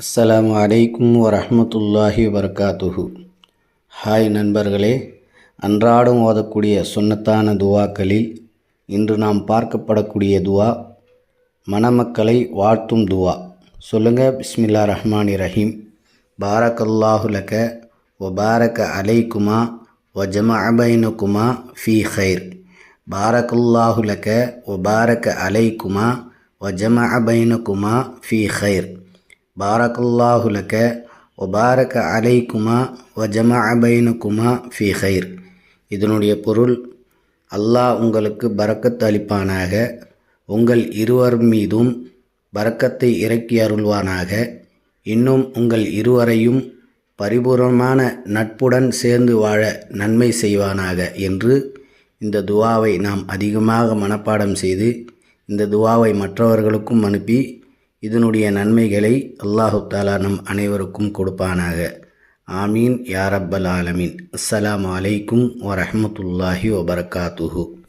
அஸ்ஸலாமு அலைக்கும் வரமத்துல்லாஹி வர்காத்துஹு ஹாய் நண்பர்களே அன்றாடம் ஓதக்கூடிய சுன்னத்தான துவாக்களில் இன்று நாம் பார்க்கப்படக்கூடிய துவா மணமக்களை வாழ்த்தும் துவா. சொல்லுங்கள் பிஸ்மில்லா ரஹ்மானி ரஹீம். பாரக்கல்லாஹுலக ஒ பாரக அலைக்குமா வ ஜமஅபைனகுமா ஃபி ஹைர் பாரக்கல்லாஹு ஒ பாரக அலைக்குமா வ ஜமஅபைனகுமா ஃபி ஹைர் பாரக்கல்லாஹு லக அலைக்குமா வ ஜமஅபைனகுமா ஃபி ஹைர் இதனுடைய பொருள் அல்லாஹ் உங்களுக்கு பறக்கத்து அளிப்பானாக உங்கள் இருவர் மீதும் பறக்கத்தை இறக்கி அருள்வானாக இன்னும் உங்கள் இருவரையும் பரிபூர்ணமான நட்புடன் சேர்ந்து வாழ நன்மை செய்வானாக என்று இந்த துவாவை நாம் அதிகமாக மனப்பாடம் செய்து இந்த துவாவை மற்றவர்களுக்கும் அனுப்பி இதனுடைய நன்மைகளை அல்லாஹு தாலா நம் அனைவருக்கும் கொடுப்பானாக. ஆமீன். யாரப்பல் ஆலமீன். அஸ்லாம் அலைக்கும் வரமத்துல்லாஹி வபர்காத்துஹூ